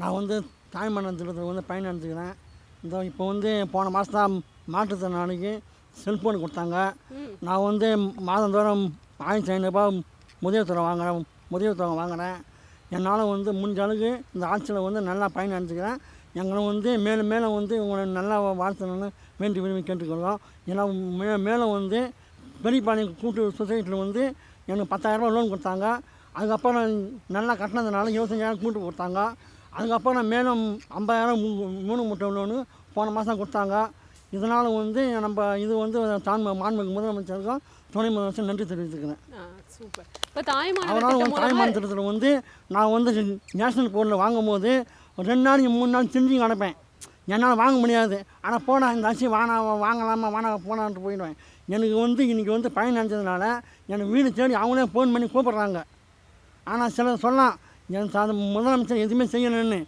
நான் வந்து தாய்மன்றம் திட்டத்தில் வந்து பயனடைஞ்சுக்கிறேன் இந்த இப்போ வந்து போன மாதம் தான் மாற்றுத்திறனாளிக்கு செல்ஃபோன் கொடுத்தாங்க. நான் வந்து மாதந்தோறும் ஆயிரத்தி ஐநூறுரூபா முதியோர் வாங்குகிறேன் முதியோர் வாங்குகிறேன் என்னால் வந்து முடிஞ்ச அளவுக்கு இந்த ஆட்சியில் வந்து நல்லா பயனடைஞ்சுக்கிறேன் எங்களை வந்து மேலும் மேலும் வந்து உங்களை நல்லா வாழ்த்தணும்னு வேண்டி விரும்பி கேட்டுக்கொள்கிறோம். ஏன்னா மே மேலும் வந்து பெரியபாளையம் கூட்டு சொசைட்டியில் வந்து எனக்கு பத்தாயிரரூபா லோன் கொடுத்தாங்க. அதுக்கப்புறம் நல்லா கட்டினதுனால இருபத்தஞ்சாயிரம் கூட்டு கொடுத்தாங்க. அதுக்கப்புறம் நான் மேலும் ஐம்பதாயிரம் மூணு முட்டை லோனு போன மாதம் கொடுத்தாங்க. இதனால் வந்து நம்ம இது வந்து தான் மாண்புமிகு முதலமைச்சருக்கும் துணை முதலமைச்சர் நன்றி தெரிவித்துக்கிறேன். சூப்பர். இப்போ அதனால் வந்து தாய்மான் திட்டத்தில் வந்து நான் வந்து நேஷனல் போர்டில் வாங்கும்போது ஒரு ரெண்டு நாளைக்கு மூணு நாள் திரும்பி கிடப்பேன் என்னால் வாங்க முடியாது. ஆனால் போனா இந்த அரிசி வானா வாங்கலாமா வானா போனான்ட்டு போயிடுவேன். எனக்கு வந்து இன்றைக்கி வந்து பயன் அடைஞ்சதுனால எனக்கு வீடு தேடி அவங்களே ஃபோன் பண்ணி கூப்பிட்றாங்க. ஆனால் சிலர் சொல்லலாம் என் சாத முதலமைச்சர் எதுவுமே செய்யணும்னு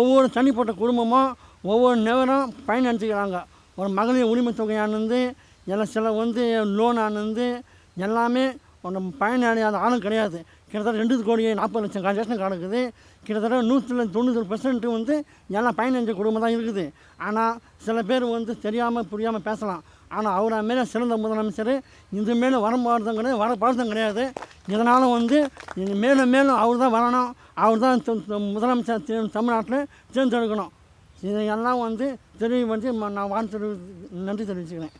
ஒவ்வொரு தனிப்பட்ட குடும்பமும் ஒவ்வொரு நேரம் பயனடைஞ்சுக்கிறாங்க ஒரு மகளிர் உரிமை தொகையானது எல்லாம் சில வந்து லோன் ஆனது எல்லாமே பயன் பயனடையாத ஆளும் கிடையாது. கிட்டத்தட்ட ரெண்டு கோடி நாற்பது லட்சம் ரேஷன் கிடக்குது. கிட்டத்தட்ட நூற்றில் தொண்ணூறு பெர்சன்ட்டு வந்து எல்லாம் பயனடைஞ்ச குடும்பம் தான் இருக்குது. ஆனால் சில பேர் வந்து தெரியாமல் புரியாமல் பேசலாம். ஆனால் அவரை மேலே சிறந்த முதலமைச்சர் இது மேலே வர கிடையாது வர போகிறதும் கிடையாது. இதனால் வந்து இது மேலும் மேலும் அவர் தான் வரணும். அவர் தான் முதலமைச்சர் தமிழ்நாட்டில் தேர்ந்தெடுக்கணும். இதையெல்லாம் வந்து தெரிவித்து நான் வாழ்த்து நன்றி தெரிவிச்சுக்கிறேன்.